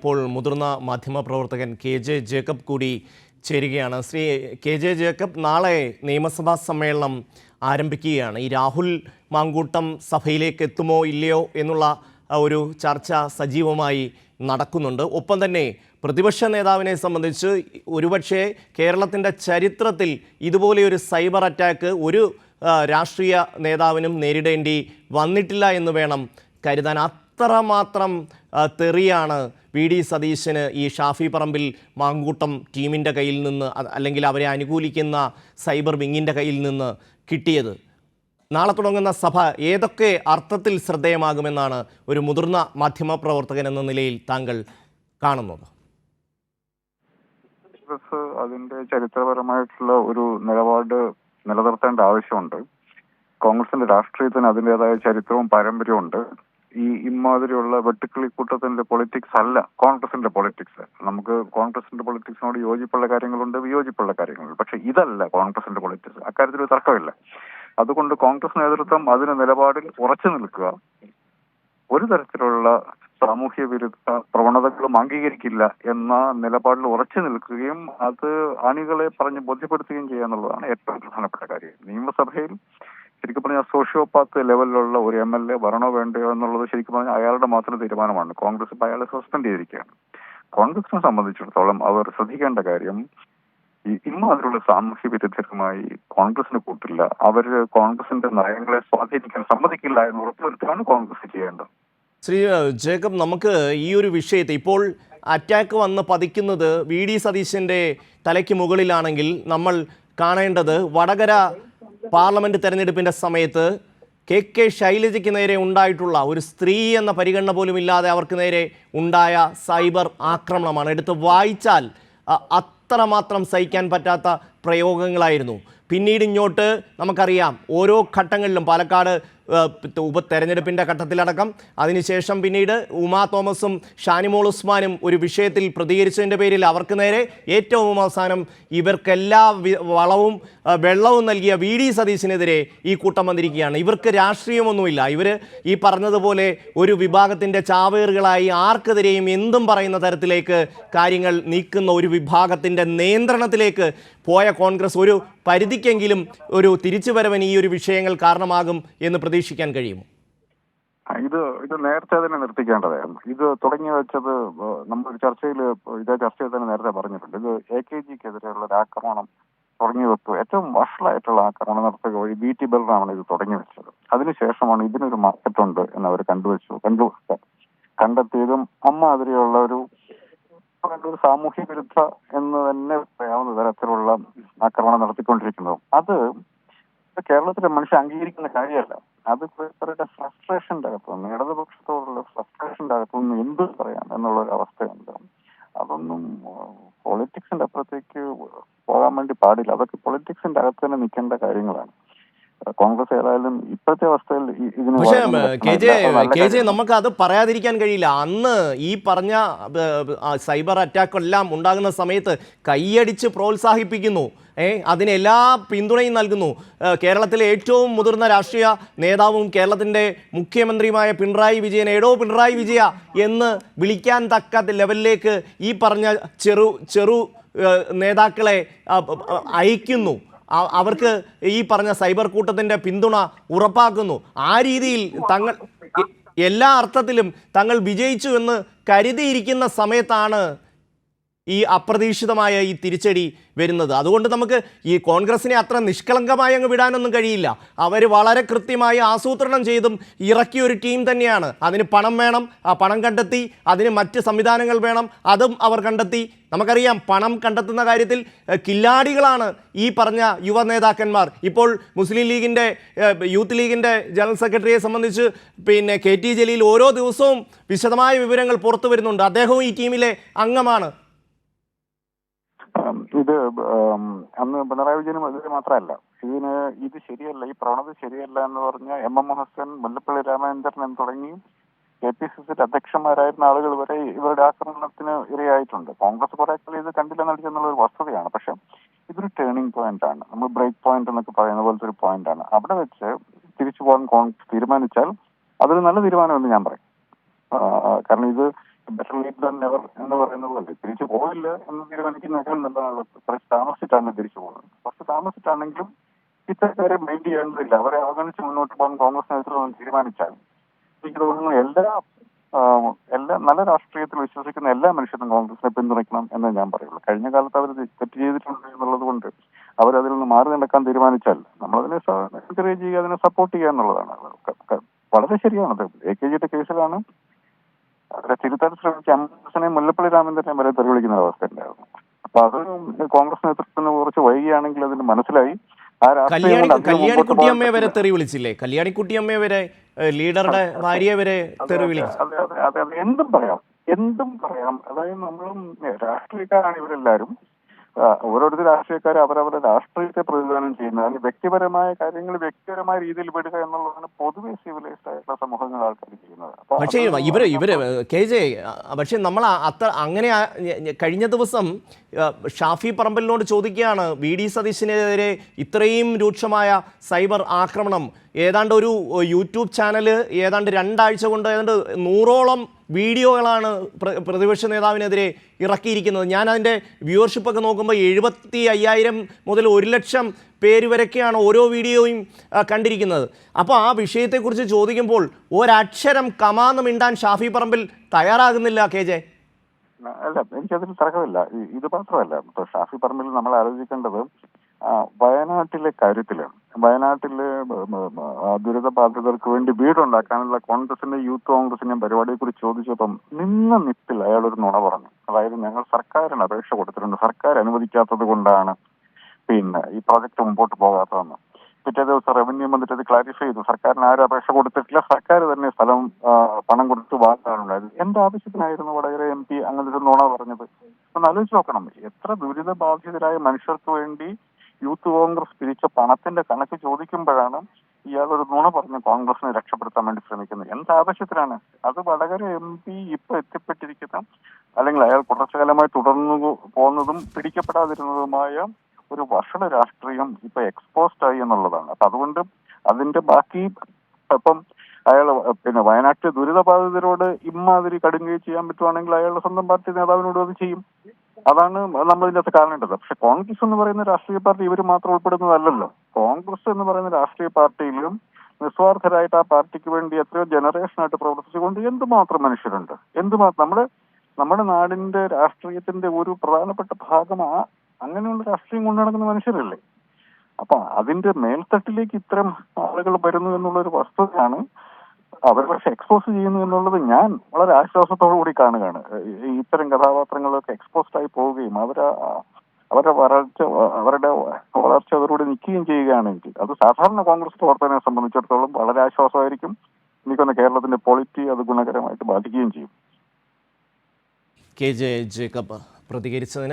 ഇപ്പോൾ മുതിർന്ന മാധ്യമപ്രവർത്തകൻ കെ ജെ ജേക്കബ് കൂടി ചേരുകയാണ്. ശ്രീ കെ ജെ ജേക്കബ് നാളെ നിയമസഭാ സമ്മേളനം ആരംഭിക്കുകയാണ്. ഈ രാഹുൽ മാങ്കൂട്ടം സഭയിലേക്ക് എത്തുമോ ഇല്ലയോ എന്നുള്ള ഒരു ചർച്ച സജീവമായി നടക്കുന്നുണ്ട്. ഒപ്പം തന്നെ പ്രതിപക്ഷ നേതാവിനെ സംബന്ധിച്ച് ഒരുപക്ഷെ കേരളത്തിന്റെ ചരിത്രത്തിൽ ഇതുപോലെയൊരു സൈബർ അറ്റാക്ക് ഒരു രാഷ്ട്രീയ നേതാവിനും നേരിടേണ്ടി വന്നിട്ടില്ല എന്ന് വേണം കരുതാൻ. അത്രമാത്രം തെറിയാണ് വി ഡി സതീശന് ഈ ഷാഫി പറമ്പിൽ മാങ്കൂട്ടം ടീമിന്റെ കയ്യിൽ നിന്ന് അല്ലെങ്കിൽ അവരെ അനുകൂലിക്കുന്ന സൈബർ വിങ്ങിന്റെ കയ്യിൽ നിന്ന് കിട്ടിയത്. നാളെ തുടങ്ങുന്ന സഭ ഏതൊക്കെ അർത്ഥത്തിൽ ശ്രദ്ധേയമാകുമെന്നാണ് ഒരു മുതിർന്ന മാധ്യമപ്രവർത്തകൻ എന്ന നിലയിൽ താങ്കൾ കാണുന്നത്. അതിന്റെ ചരിത്രപരമായിട്ടുള്ള ഒരു നിലപാട് നിലനിർത്തേണ്ട ആവശ്യമുണ്ട്. കോൺഗ്രസിന്റെ രാഷ്ട്രീയത്തിന് അതിന്റെതായ ചരിത്രവും പാരമ്പര്യവും ഉണ്ട്. ഈ ഇമാതിരിയുള്ള വെട്ടുക്കിളി കൂട്ടത്തിന്റെ പൊളിറ്റിക്സ് അല്ല കോൺഗ്രസിന്റെ പൊളിറ്റിക്സ് നമുക്ക് കോൺഗ്രസിന്റെ പൊളിറ്റിക്സിനോട് യോജിപ്പുള്ള കാര്യങ്ങളുണ്ട് വിയോജിപ്പുള്ള കാര്യങ്ങളുണ്ട്. പക്ഷെ ഇതല്ല കോൺഗ്രസിന്റെ പൊളിറ്റിക്സ് അക്കാര്യത്തിൽ ഒരു തർക്കമില്ല. അതുകൊണ്ട് കോൺഗ്രസ് നേതൃത്വം അതിന് നിലപാടിൽ ഉറച്ചു നിൽക്കുക. ഒരു തരത്തിലുള്ള സാമൂഹ്യ വിരുദ്ധ പ്രവണതകളും അംഗീകരിക്കില്ല എന്ന നിലപാടിൽ ഉറച്ചു നിൽക്കുകയും അത് അണികളെ പറഞ്ഞ് ബോധ്യപ്പെടുത്തുകയും ചെയ്യുക എന്നുള്ളതാണ് ഏറ്റവും പ്രധാനപ്പെട്ട കാര്യം. നിയമസഭയിൽ ശരിക്കും പറഞ്ഞാൽ സോഷ്യോപാത്ത് ലെവലിലുള്ള ഒരു എം എൽ എ വരണോ വേണ്ടയോ എന്നുള്ളത് ശരിക്കും പറഞ്ഞാൽ അയാളുടെ മാത്രം തീരുമാനമാണ്. കോൺഗ്രസ് ഇപ്പൊ അയാളെ സസ്പെൻഡ് ചെയ്തിരിക്കുകയാണ്. കോൺഗ്രസിനെ സംബന്ധിച്ചിടത്തോളം അവർ ശ്രദ്ധിക്കേണ്ട കാര്യം ഈ ഇമ്മാതിരിയുള്ള സാമൂഹ്യ വിരുദ്ധരുമായി കോൺഗ്രസിന് കൂട്ടില്ല. അവർ കോൺഗ്രസിന്റെ നയങ്ങളെ സ്വാധീനിക്കാൻ സമ്മതിക്കില്ല എന്ന് ഉറപ്പുവരുത്താണ് കോൺഗ്രസ് ചെയ്യേണ്ടത്. ശ്രീ ജേക്കബ് നമുക്ക് ഈ ഒരു വിഷയത്തെ ഇപ്പോൾ അറ്റാക്ക് വന്ന് പതിക്കുന്നത് വി ഡി സതീശന്റെ തലയ്ക്ക് മുകളിലാണെങ്കിൽ നമ്മൾ കാണേണ്ടത് വടകര പാർലമെന്റ് തെരഞ്ഞെടുപ്പിന്റെ സമയത്ത് കെ കെ ശൈലജയ്ക്ക് നേരെ ഉണ്ടായിട്ടുള്ള ഒരു സ്ത്രീ എന്ന പരിഗണന പോലും ഇല്ലാതെ അവർക്ക് നേരെ ഉണ്ടായ സൈബർ ആക്രമണമാണ്. എടുത്ത് വായിച്ചാൽ അത്രമാത്രം സഹിക്കാൻ പറ്റാത്ത പ്രയോഗങ്ങളായിരുന്നു. പിന്നീട് ഇങ്ങോട്ട് നമുക്കറിയാം ഓരോ ഘട്ടങ്ങളിലും പാലക്കാട് ഏഹ്, ഉപ തെരഞ്ഞെടുപ്പിന്റെ ഘട്ടത്തിലടക്കം. അതിനുശേഷം പിന്നീട് ഉമാ തോമസും ഷാനിമോൾ ഉസ്മാനും ഒരു വിഷയത്തിൽ പ്രതികരിച്ചതിന്റെ പേരിൽ അവർക്ക് നേരെ ഏറ്റവും അവസാനം ഇവർക്കെല്ലാ വളവും വെള്ളവും നൽകിയ വി ഡി സതീശിനെതിരെ ഈ കൂട്ടം വന്നിരിക്കുകയാണ്. ഇവർക്ക് രാഷ്ട്രീയമൊന്നുമില്ല. ഇവർ ഈ പറഞ്ഞതുപോലെ ഒരു വിഭാഗത്തിന്റെ ചാവേറുകളായി ആർക്കെതിരെയും എന്തും പറയുന്ന തരത്തിലേക്ക് കാര്യങ്ങൾ നീക്കുന്ന ഒരു വിഭാഗത്തിന്റെ നിയന്ത്രണത്തിലേക്ക് പോയ കോൺഗ്രസ് ഒരു പരിധിക്കെങ്കിലും ഒരു തിരിച്ചുവരവൻ ഈ ഒരു വിഷയങ്ങൾ കാരണമാകും എന്ന് പ്രതീക്ഷിക്കാൻ കഴിയുമോ? ഇത് ഇത് നേരത്തെ തന്നെ നിർത്തിക്കേണ്ടതായിരുന്നു. ഇത് തുടങ്ങി വെച്ചത് നമ്മൾ ചർച്ചയിൽ ഇതേ ചർച്ചയിൽ തന്നെ നേരത്തെ പറഞ്ഞിട്ടുണ്ട്. ഇത് എ കെ ജിക്കെതിരെയുള്ള ഒരു ആക്രമണം തുടങ്ങി വെച്ചു. ഏറ്റവും വഷളായിട്ടുള്ള ആക്രമണം നടത്തുക വഴി ബി ടി ബെൽറാണ് ഇത് തുടങ്ങി വെച്ചത്. അതിനുശേഷമാണ് ഇതിനൊരു മാർക്കറ്റ് ഉണ്ട് എന്ന് അവർ കണ്ടുവച്ചു കണ്ടു കണ്ടെത്തിയതും അമ്മാതിരിയുള്ള ഒരു ഒരു സാമൂഹ്യ വിരുദ്ധ എന്ന് തന്നെ പറയാവുന്ന തരത്തിലുള്ള ആക്രമണം നടത്തിക്കൊണ്ടിരിക്കുന്നത്. അത് കേരളത്തിലെ മനുഷ്യ അംഗീകരിക്കുന്ന കാര്യമല്ല. അത് ഇവരുടെ ഫ്രസ്ട്രേഷന്റെ അകത്തുനിന്ന് ഇടതുപക്ഷത്തോടുള്ള ഫ്രസ്ട്രേഷന്റെ അകത്തുനിന്ന് എന്ത് പറയാം എന്നുള്ള ഒരു അവസ്ഥയുണ്ട്. അതൊന്നും പൊളിറ്റിക്സിന്റെ അപ്പുറത്തേക്ക് പോകാൻ വേണ്ടി പാടില്ല. അതൊക്കെ പൊളിറ്റിക്സിന്റെ അകത്ത് തന്നെ നിൽക്കേണ്ട കാര്യങ്ങളാണ്. കോൺഗ്രസ് ഏതായാലും ഇപ്പോഴത്തെ അവസ്ഥയിൽ പക്ഷേ വളരെയൊന്നും കെ ജെ അത് നല്ല കെ ജെ നമുക്ക് അത് പറയാതിരിക്കാൻ കഴിയില്ല. അന്ന് ഈ പറഞ്ഞ സൈബർ അറ്റാക്ക് എല്ലാം ഉണ്ടാകുന്ന സമയത്ത് കൈയടിച്ച് പ്രോത്സാഹിപ്പിക്കുന്നു. ഏ അതിന് എല്ലാ പിന്തുണയും നൽകുന്നു. കേരളത്തിലെ ഏറ്റവും മുതിർന്ന രാഷ്ട്രീയ നേതാവും കേരളത്തിന്റെ മുഖ്യമന്ത്രിയുമായ പിണറായി വിജയൻ. എടോ പിണറായി വിജയ എന്ന് വിളിക്കാൻ തക്ക ലെവലിലേക്ക് ഈ പറഞ്ഞ ചെറു ചെറു നേതാക്കളെ അയക്കുന്നു. അവർക്ക് ഈ പറഞ്ഞ സൈബർ കൂട്ടത്തിന്റെ പിന്തുണ ഉറപ്പാക്കുന്നു. ആ രീതിയിൽ തങ്ങൾ എല്ലാ അർത്ഥത്തിലും തങ്ങൾ വിജയിച്ചു എന്ന് കരുതിയിരിക്കുന്ന സമയത്താണ് ഈ അപ്രതീക്ഷിതമായ ഈ തിരിച്ചടി വരുന്നത്. അതുകൊണ്ട് നമുക്ക് ഈ കോൺഗ്രസിനെ അത്ര നിഷ്കളങ്കമായി അങ്ങ് വിടാനൊന്നും കഴിയില്ല. അവർ വളരെ കൃത്യമായി ആസൂത്രണം ചെയ്തും ഇറക്കിയ ഒരു ടീം തന്നെയാണ്. അതിന് പണം വേണം ആ പണം കണ്ടെത്തി അതിന് മറ്റ് സംവിധാനങ്ങൾ വേണം അതും അവർ കണ്ടെത്തി. നമുക്കറിയാം പണം കണ്ടെത്തുന്ന കാര്യത്തിൽ കില്ലാടികളാണ് ഈ പറഞ്ഞ യുവ നേതാക്കന്മാർ. ഇപ്പോൾ മുസ്ലിം ലീഗിന്റെ യൂത്ത് ലീഗിന്റെ ജനറൽ സെക്രട്ടറിയെ സംബന്ധിച്ച് പിന്നെ കെ ടി ജലീൽ ഓരോ ദിവസവും വിശദമായ വിവരങ്ങൾ പുറത്തു വരുന്നുണ്ട്. അദ്ദേഹവും ഈ ടീമിലെ അംഗമാണ്. ഇത് അന്ന് പിണറായി വിജയനും എതിരെ മാത്രമല്ല. ഇതിന് ഇത് ശരിയല്ല ഈ പ്രവണത ശരിയല്ല എന്ന് പറഞ്ഞ എം എം ഹസൻ മുല്ലപ്പള്ളി രാമചന്ദ്രൻ എന്ന് തുടങ്ങി കെ പി സി സിയുടെ അധ്യക്ഷന്മാരായിരുന്ന ആളുകൾ വരെ ഇവരുടെ ആക്രമണത്തിന് ഇരയായിട്ടുണ്ട്. കോൺഗ്രസ് കുറെ ഇത് കണ്ടില്ല എന്നുള്ള ഒരു വസ്തുതയാണ്. പക്ഷെ ഇതൊരു ടേണിംഗ് പോയിന്റ് ആണ്. നമ്മൾ ബ്രേക്ക് പോയിന്റ് എന്നൊക്കെ പറയുന്ന പോലത്തെ ഒരു പോയിന്റ് ആണ്. അവിടെ വെച്ച് തിരിച്ചു പോകാൻ കോൺഗ്രസ് തീരുമാനിച്ചാൽ അതൊരു നല്ല തീരുമാനമെന്ന് ഞാൻ പറയും. കാരണം ഇത് ബെറ്റർ ലേറ്റ് ദാൻ നെവർ എന്ന് പറയുന്ന പോലെ തിരിച്ചു പോകില്ല എന്ന് തീരുമാനിക്കുന്നതിനേക്കാൾ കുറച്ച് താമസിച്ചിട്ടാണ് തിരിച്ചു പോകുന്നത്. കുറച്ച് താമസിച്ചിട്ടാണെങ്കിലും ഇത്തരക്കാരെ മൈൻഡ് ചെയ്യേണ്ടതില്ല. അവരെ അവഗണിച്ച് മുന്നോട്ട് പോകാൻ കോൺഗ്രസ് നേതൃത്വം തീരുമാനിച്ചാൽ എനിക്ക് തോന്നുന്നു എല്ലാ എല്ലാ നല്ല രാഷ്ട്രീയത്തിൽ വിശ്വസിക്കുന്ന എല്ലാ മനുഷ്യരും കോൺഗ്രസിനെ പിന്തുണയ്ക്കണം എന്ന് ഞാൻ പറയുള്ളൂ. കഴിഞ്ഞ കാലത്ത് അവർ തെറ്റ് ചെയ്തിട്ടുണ്ട് എന്നുള്ളത് കൊണ്ട് അവരതിൽ നിന്ന് മാറി നടക്കാൻ തീരുമാനിച്ചാൽ നമ്മളതിനെ എൻകറേജ് ചെയ്യുക അതിനെ സപ്പോർട്ട് ചെയ്യുക എന്നുള്ളതാണ് വളരെ ശരിയാണത് എ കെ ജിയുടെ കേസിലാണ് അവരെ തിരുത്താൻ ശ്രമിച്ച അംബസിനെ മുല്ലപ്പള്ളി രാമചന്ദ്രനെ വരെ തെറി വിളിക്കുന്ന അവസ്ഥ ഉണ്ടായിരുന്നു. അപ്പൊ അത് കോൺഗ്രസ് നേതൃത്വത്തിന് കുറച്ച് വൈകിയാണെങ്കിൽ അതിന് മനസ്സിലായി. കല്യാണിക്കുട്ടിയമ്മയെ വരെ തെറി വിളിച്ചില്ലേ കല്യാണിക്കുട്ടിയമ്മയെ വരെ ലീഡറുടെ ഭാര്യയെ വരെ തെറി വിളിച്ചു എന്തും പറയാം എന്തും പറയാം. അതായത് നമ്മളും രാഷ്ട്രീയക്കാരാണ് ഇവരെല്ലാരും ഓരോരുത്തർ രാഷ്ട്രീയക്കാർ അവരവരുടെ രാഷ്ട്രീയത്തെ പ്രതിദാനം ചെയ്യുന്നത് അല്ലെങ്കിൽ വ്യക്തിപരമായ കാര്യങ്ങൾ വ്യക്തിപരമായ രീതിയിൽ വിടുക എന്നുള്ളതാണ് പൊതുവെ സിവിലൈസ്ഡ് ആയിട്ടുള്ള സമൂഹങ്ങൾ ആൾക്കാർ ചെയ്യുന്നത്. പക്ഷേ ഇവർ ഇവർ കെ ജെ പക്ഷെ നമ്മൾ അത്ര അങ്ങനെ കഴിഞ്ഞ ദിവസം ഷാഫി പറമ്പലിനോട് ചോദിക്കുകയാണ് വി ഡി സതീശിനെതിരെ ഇത്രയും രൂക്ഷമായ സൈബർ ആക്രമണം. ഏതാണ്ട് ഒരു യൂട്യൂബ് ചാനൽ ഏതാണ്ട് രണ്ടാഴ്ച കൊണ്ട് ഏതാണ്ട് നൂറോളം വീഡിയോകളാണ് പ്രതിപക്ഷ നേതാവിനെതിരെ ഇറക്കിയിരിക്കുന്നത്. ഞാൻ അതിന്റെ വ്യൂവർഷിപ്പൊക്കെ നോക്കുമ്പോൾ എഴുപത്തി അയ്യായിരം മുതൽ ഒരു ലക്ഷം പേര് വരെയൊക്കെയാണ് ഓരോ വീഡിയോയും കണ്ടിരിക്കുന്നത്. അപ്പോൾ ആ വിഷയത്തെക്കുറിച്ച് ചോദിക്കുമ്പോൾ ഒരക്ഷരം കമാന്ന് മിണ്ടാൻ ഷാഫി പറമ്പിൽ തയ്യാറാകുന്നില്ല കെ ജെ. അല്ല എനിക്കതിൽ തർക്കമില്ല. ഇത് മാത്രമല്ല. ഷാഫി പറമ്പിൽ നമ്മൾ ആലോചിക്കേണ്ടത് വയനാട്ടിലെ കാര്യത്തിലാണ്. വയനാട്ടിലെ ദുരിത ബാധിതർക്ക് വേണ്ടി വീടുണ്ടാക്കാനുള്ള കോൺഗ്രസിന്റെ യൂത്ത് കോൺഗ്രസിന്റെയും പരിപാടിയെ കുറിച്ച് ചോദിച്ചപ്പം നിന്ന നിപ്പിൽ അയാൾ ഒരു നുണ പറഞ്ഞു. അതായത് ഞങ്ങൾ സർക്കാരിന് അപേക്ഷ കൊടുത്തിട്ടുണ്ട്. സർക്കാർ അനുവദിക്കാത്തത് കൊണ്ടാണ് പിന്നെ ഈ പ്രോജക്റ്റ് മുമ്പോട്ട് പോകാത്തതെന്ന്. പിറ്റേ ദിവസം റവന്യൂ മന്ത്രി അത് ക്ലാരിഫൈ ചെയ്തു. സർക്കാരിന് ആരും അപേക്ഷ കൊടുത്തിട്ടില്ല. സർക്കാർ തന്നെ സ്ഥലം പണം കൊടുത്ത് വാങ്ങാനുണ്ടായത്. എന്റെ ആവശ്യത്തിനായിരുന്നു വടകര എം പി അങ്ങനെ ഒരു നുണ പറഞ്ഞത്. ഒന്ന് ആലോചിച്ച് നോക്കണം. എത്ര ദുരിതബാധിതരായ മനുഷ്യർക്ക് വേണ്ടി യൂത്ത് കോൺഗ്രസ് പിരിച്ച പണത്തിന്റെ കണക്ക് ചോദിക്കുമ്പോഴാണ് ഇയാൾ ഒരു നുണ പറഞ്ഞ് കോൺഗ്രസിനെ രക്ഷപ്പെടുത്താൻ വേണ്ടി ശ്രമിക്കുന്നത്. എന്ത് ആവശ്യത്തിനാണ്? അത് വടകര എം പി ഇപ്പൊ എത്തിപ്പെട്ടിരിക്കുന്ന അല്ലെങ്കിൽ അയാൾ കുറച്ചുകാലമായി തുടർന്നു പോകുന്നതും പിടിക്കപ്പെടാതിരുന്നതുമായ ഒരു വഷള രാഷ്ട്രീയം ഇപ്പൊ എക്സ്പോസ്ഡ് ആയി എന്നുള്ളതാണ്. അപ്പൊ അതുകൊണ്ട് അതിന്റെ ബാക്കി ഇപ്പം അയാൾ പിന്നെ വയനാട്ടിലെ ദുരിതബാധിതരോട് ഇമ്മാതിരി കടുങ്കൈ ചെയ്യാൻ പറ്റുവാണെങ്കിൽ അയാളുടെ സ്വന്തം പാർട്ടി നേതാവിനോട് അത് ചെയ്യും. അതാണ് നമ്മൾ ഇതിനകത്ത് കാണേണ്ടത് പക്ഷെ കോൺഗ്രസ് എന്ന് പറയുന്ന രാഷ്ട്രീയ പാർട്ടി ഇവർ മാത്രം ഉൾപ്പെടുന്നതല്ലല്ലോ. കോൺഗ്രസ് എന്ന് പറയുന്ന രാഷ്ട്രീയ പാർട്ടിയിലും നിസ്വാർത്ഥരായിട്ട് ആ പാർട്ടിക്ക് വേണ്ടി എത്രയോ ജനറേഷനായിട്ട് പ്രവർത്തിച്ചുകൊണ്ട് എന്തുമാത്രം മനുഷ്യരുണ്ട്? എന്തുമാത്രം നമ്മുടെ നമ്മുടെ നാടിന്റെ രാഷ്ട്രീയത്തിന്റെ ഒരു പ്രധാനപ്പെട്ട ഭാഗം ആ അങ്ങനെയുള്ള രാഷ്ട്രീയം കൊണ്ടു നടക്കുന്ന മനുഷ്യരല്ലേ? അപ്പൊ അതിന്റെ മേൽത്തട്ടിലേക്ക് ഇത്തരം ആളുകൾ വരുന്നു എന്നുള്ള ഒരു വസ്തുതയാണ് അവർ പക്ഷെ എക്സ്പോസ് ചെയ്യുന്നു എന്നുള്ളത് ഞാൻ വളരെ ആശ്വാസത്തോടു കൂടി കാണുകയാണ്. ഇത്തരം കഥാപാത്രങ്ങളൊക്കെ എക്സ്പോസ്ഡ് ആയി പോവുകയും അവരെ അവരുടെ വളർച്ച അവരുടെ വളർച്ച അവരോട് നിൽക്കുകയും ചെയ്യുകയാണെങ്കിൽ അത് സാധാരണ കോൺഗ്രസ് പ്രവർത്തകനെ സംബന്ധിച്ചിടത്തോളം വളരെ ആശ്വാസമായിരിക്കും. എനിക്കൊന്ന് കേരളത്തിന്റെ പോളിറ്റി അത് ഗുണകരമായിട്ട് ബാധിക്കുകയും ചെയ്യും. K J Jacob പ്രതികരിച്ചതിന്